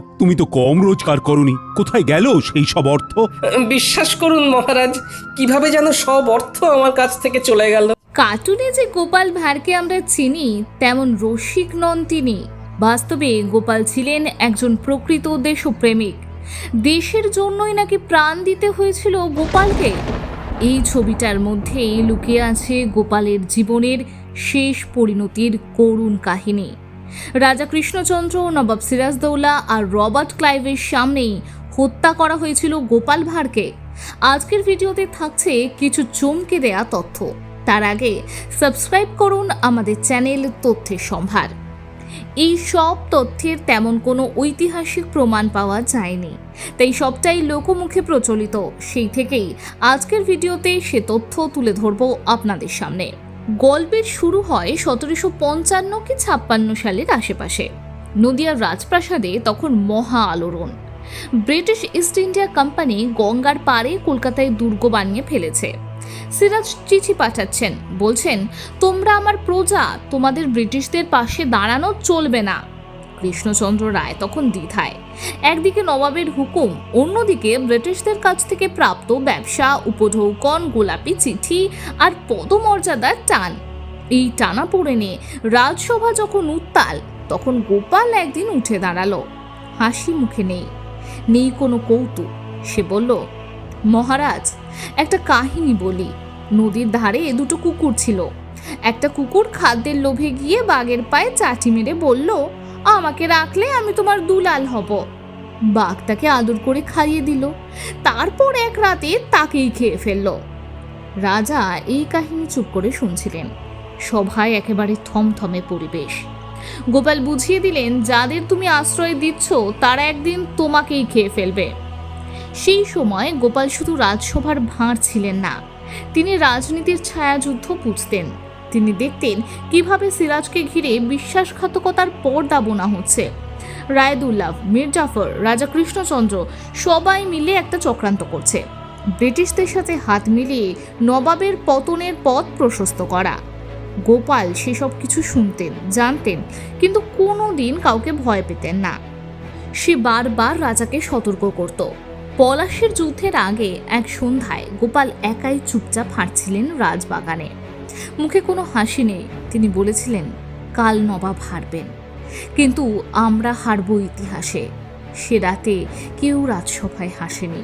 তুমি তো কম রোজগার করনি। কোথায় গেল সেই সব অর্থ? বিশ্বাস করুন মহারাজ কীভাবে যেন সব অর্থ আমার কাছ থেকে চলে গেল। কার্টুনে যে গোপাল ভাঁড়কে আমরা চিনি তেমন রসিক নন তিনি। বাস্তবে গোপাল ছিলেন একজন প্রকৃত দেশপ্রেমিক। দেশের জন্যই নাকি প্রাণ দিতে হয়েছিল গোপালকে? এই ছবিটার মধ্যেই লুকিয়ে আছে গোপালের জীবনের শেষ পরিণতির করুণ কাহিনী। রাজা কৃষ্ণচন্দ্র, নবাব সিরাজদৌলা আর রবার্ট ক্লাইভের সামনেই হত্যা করা হয়েছিল গোপাল ভাঁড়কে। আজকের ভিডিওতে থাকছে কিছু চমকে দেয়া তথ্য। তার আগে সাবস্ক্রাইব করুন আমাদের চ্যানেল তথ্যের সম্ভার। এই সব তথ্যের তেমন কোনো ঐতিহাসিক প্রমাণ পাওয়া যায়নি। তাই সবটাই লোকমুখে প্রচলিত। সেই থেকেই আজকের ভিডিওতে সে তথ্য তুলে ধরবো আপনাদের সামনে। গল্পের শুরু হয় সতেরোশো পঞ্চান্ন কি ছাপ্পান্ন সালের আশেপাশে। নদিয়ার রাজপ্রাসাদে তখন মহা আলোড়ন। ব্রিটিশ ইস্ট ইন্ডিয়া কোম্পানি গঙ্গার পাড়ে কলকাতায় দুর্গ বানিয়ে ফেলেছে। সিরাজ চিঠি পাঠাচ্ছেন, বলছেন, তোমরা আমার প্রজা, তোমাদের ব্রিটিশদের পাশে দাঁড়ানো চলবে না। কৃষ্ণচন্দ্র রায় তখন দ্বিধায়। একদিকে নবাবের হুকুম, অন্যদিকে ব্রিটিশদের কাছ থেকে প্রাপ্ত ব্যবসা, উপঢৌকন, গোলাপি চিঠি আর পদমর্যাদার টান। এই টানা পড়ে নিয়ে রাজসভা যখন উত্তাল, তখন গোপাল একদিন উঠে দাঁড়াল। হাসি মুখে নেই। নেই কোনো কৌতুক। সে বলল, মহারাজ, একটা কাহিনী বলি। নদীর ধারে দুটো কুকুর ছিল। একটা কুকুর খাদ্যের লোভে গিয়ে বাঘের পায়ে চাটি মেরে বলল আমাকে রাখলে আমি তোমার দুলাল হব। বাঘ তাকে আদর করে খাইয়ে দিল। তারপর এক রাতে তাকেই খেয়ে ফেলল। রাজা এই কাহিনী চুপ করে শুনছিলেন। সভায় একেবারে থমথমে পরিবেশ। গোপাল বুঝিয়ে দিলেন, যাদের তুমি আশ্রয় দিচ্ছ, তারা একদিন তোমাকেই খেয়ে ফেলবে। সেই সময় গোপাল শুধু রাজসভার ভাঁড় ছিলেন না, তিনি রাজনীতির ছায়াযুদ্ধ বুঝতেন তিনি দেখতেন কীভাবে সিরাজকে ঘিরে বিশ্বাসঘাতকতার পর্দা বোনা হচ্ছে। রায়দুল্লাভ মীর জাফর, রাজা কৃষ্ণচন্দ্র সবাই মিলে একটা চক্রান্ত করছে। ব্রিটিশদের সাথে হাত মিলিয়ে নবাবের পতনের পথ প্রশস্ত করা। গোপাল সেসব কিছু শুনতেন, জানতেন, কিন্তু কোনো দিন কাউকে ভয় পেতেন না। সে বারবার রাজাকে সতর্ক করত। পলাশের যুদ্ধের আগে এক সন্ধ্যায় গোপাল একাই চুপচাপ হাঁটছিলেন রাজবাগানে। মুখে কোনো হাসি নেই। তিনি বলেছিলেন, কাল নবাব হারবেন। কিন্তু আমরা হারব ইতিহাসে। সে রাতে কেউ রাজসভায় হাসেনি।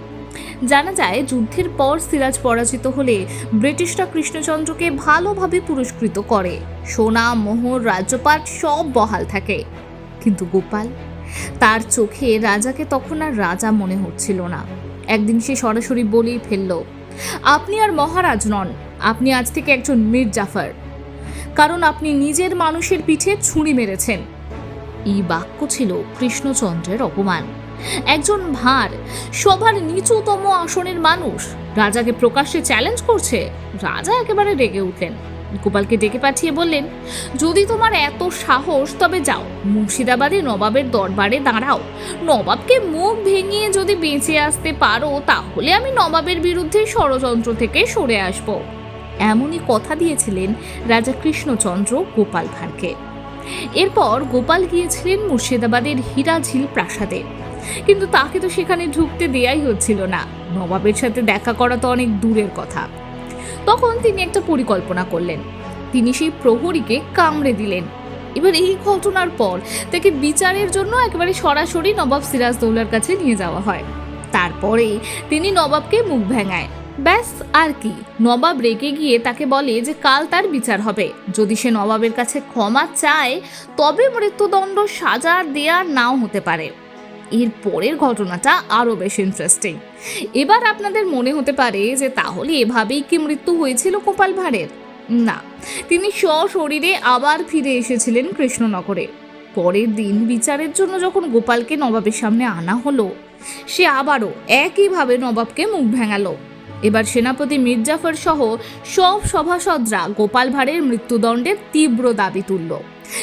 জানা যায়, যুদ্ধের পর সিরাজ পরাজিত হলে ব্রিটিশরা কৃষ্ণচন্দ্রকে ভালোভাবে পুরস্কৃত করে। সোনা, মোহর, রাজ্যপাট সব বহাল থাকে। কিন্তু গোপাল, তার চোখে রাজাকে তখন আর রাজা মনে হচ্ছিল না। একদিন সে সরাসরি বলেই ফেলল, আপনি আর মহারাজ নন আপনি আজ থেকে একজন মীর জাফর। কারণ আপনি নিজের মানুষের পিঠে ছুরি মেরেছেন। এই বাক্য ছিল কৃষ্ণচন্দ্রের অপমান। একজন ভার, সবার নিচুতম আসনের মানুষ, রাজাকে প্রকাশ্যে চ্যালেঞ্জ করছে। রাজা একেবারে রেগে উঠলেন। গোপালকে ডেকে পাঠিয়ে বললেন, যদি তোমার এত সাহস, তবে যাও। মুর্শিদাবাদে নবাবের দরবারে দাঁড়াও। নবাবকে মুখ ভেঙিয়ে যদি বেঁচে আসতে পারো, তাহলে আমি নবাবের বিরুদ্ধে ষড়যন্ত্র থেকে সরে আসব। এমনই কথা দিয়েছিলেন রাজা কৃষ্ণচন্দ্র গোপাল ভাঁড়কে। এরপর গোপাল গিয়েছিলেন মুর্শিদাবাদের হীরাঝিল প্রাসাদে। কিন্তু তাকে তো সেখানে ঢুকতে দেয়াই হচ্ছিল না। নবাবের সাথে দেখা করা তো অনেক দূরের কথা। তখন তিনি একটা পরিকল্পনা করলেন। তিনি সেই প্রহরীকে কামড়ে দিলেন। এবার এই ঘটনার পর তাকে বিচারের জন্য একেবারে সরাসরি নবাব সিরাজদৌলার কাছে নিয়ে যাওয়া হয়। তারপরে তিনি নবাবকে মুখ ভেঙায়। ব্যাস, আর কি। নবাব রেগে গিয়ে তাকে বলে যে, কাল তার বিচার হবে। যদি সে নবাবের কাছে ক্ষমা চায়, তবে মৃত্যুদণ্ড সাজা দেয়া নাও হতে পারে। এর পরের ঘটনাটা আরও বেশ ইন্টারেস্টিং এবার আপনাদের মনে হতে পারে যে, তাহলে এভাবেই কি মৃত্যু হয়েছিল গোপাল ভাঁড়ের? না। তিনি সশরীরে আবার ফিরে এসেছিলেন কৃষ্ণনগরে। পরের দিন বিচারের জন্য যখন গোপালকে নবাবের সামনে আনা হলো, সে আবারও একইভাবে নবাবকে মুখ ভেঙালো। এবার সেনাপতি মির্জাফর সহ সব সভাসদরা গোপাল ভাঁড়ের মৃত্যুদণ্ডের তীব্র দাবি তুলল।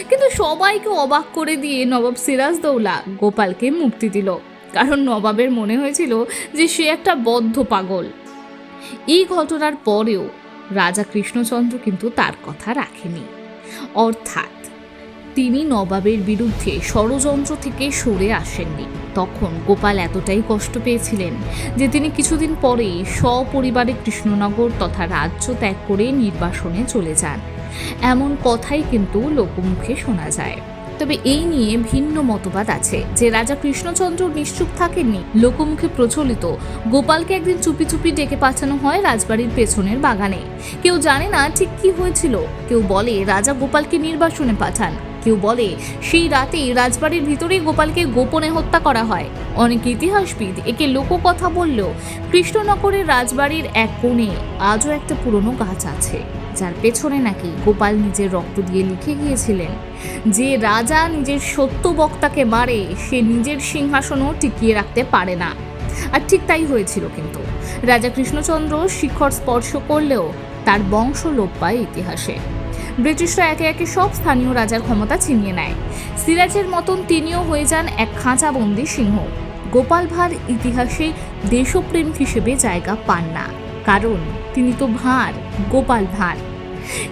কিন্তু সবাইকে অবাক করে দিয়ে নবাব সিরাজদৌলা গোপালকে মুক্তি দিল। কারণ নবাবের মনে হয়েছিল যে সে একটা বদ্ধ পাগল। এই ঘটনার পরেও রাজা কৃষ্ণচন্দ্র কিন্তু তার কথা রাখেনি। অর্থাৎ তিনি নবাবের বিরুদ্ধে ষড়যন্ত্র থেকে সরে আসেননি। তখন গোপাল এতটাই কষ্ট পেয়েছিলেন যে তিনি কিছুদিন পরেই সপরিবারে কৃষ্ণনগর তথা রাজ্য ত্যাগ করে নির্বাসনে চলে যান। এমন কথাই কিন্তু লোকমুখে শোনা যায়। তবে এই নিয়ে ভিন্ন মতবাদ আছে। যে রাজা কৃষ্ণচন্দ্র নিশ্চুপ থাকেননি, লোকমুখে প্রচলিত, গোপালকে একদিন চুপি চুপি ডেকে পাঠানো হয় রাজবাড়ির পেছনের বাগানে। কেউ জানে না ঠিক কি হয়েছিল। কেউ বলে, রাজা গোপালকে নির্বাসনে পাঠান। কেউ বলে, সেই রাতেই রাজবাড়ির ভিতরেই গোপালকে গোপনে হত্যা করা হয়। অনেক ইতিহাসবিদ একে লোককথা বললেও, কৃষ্ণনগরের রাজবাড়ির এক কোণে আজও একটা পুরনো গাছ আছে। যার পেছনে নাকি গোপাল নিজের রক্ত দিয়ে লিখে গিয়েছিলেন, যে রাজা নিজের সত্য বক্তাকে মারে, সে নিজের সিংহাসনও টিকিয়ে রাখতে পারে না। আর ঠিক তাই হয়েছিল কিন্তু। রাজা কৃষ্ণচন্দ্র শিখর স্পর্শ করলেও, তার বংশ লোপ পায় ইতিহাসে। ব্রিটিশরা একে একে সব স্থানীয় রাজার ক্ষমতা ছিনিয়ে নেয়। সিরাজের মতন তিনিও হয়ে যান এক খাঁচাবন্দি সিংহ। গোপাল ভাঁড় ইতিহাসে দেশপ্রেম হিসেবে জায়গা পান না, কারণ তিনি তো ভাঁড় গোপাল ভাঁড়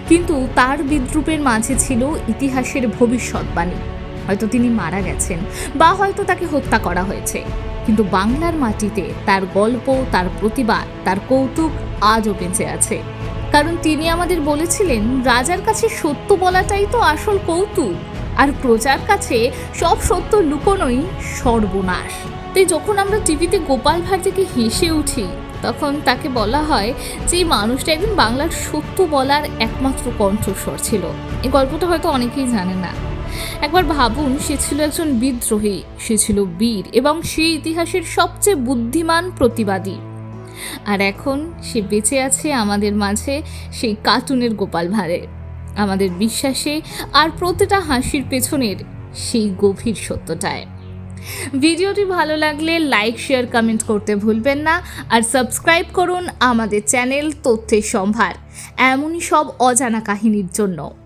কিন্তু তার বিদ্রুপের মাঝে ছিল ইতিহাসের ভবিষ্যৎবাণী হয়তো তিনি মারা গেছেন বা হয়তো তাকে হত্যা করা হয়েছে। কিন্তু বাংলার মাটিতে তার গল্প, তার প্রতিবাদ, তার কৌতুক আজও বেঁচে আছে। কারণ তিনি আমাদের বলেছিলেন, রাজার কাছে সত্য বলাটাই তো আসল কৌতুক। আর প্রজার কাছে সব সত্য লুকোনোই সর্বনাশ। তাই যখন আমরা টিভিতে গোপাল ভাঁড় থেকে হেসে উঠি, তখন তাকে বলা হয় যে, এই মানুষটা একদিন বাংলার সত্য বলার একমাত্র কণ্ঠস্বর ছিল। এই গল্পটা হয়তো অনেকেই জানে না। একবার ভাবুন, সে ছিল একজন বিদ্রোহী, সে ছিল বীর এবং সে ইতিহাসের সবচেয়ে বুদ্ধিমান প্রতিবাদী। আর এখন সে বেঁচে আছে আমাদের মাঝে সেই কার্টুনের গোপাল ভাঁড়ে আমাদের বিশ্বাসে আর প্রতিটা হাসির পেছনের সেই গভীর সত্যটায় ভিডিওটি ভালো লাগলে লাইক, শেয়ার, কমেন্ট করতে ভুলবেন না আর সাবস্ক্রাইব করুন আমাদের চ্যানেল তথ্যের সম্ভার। এমনই সব অজানা কাহিনীর জন্য।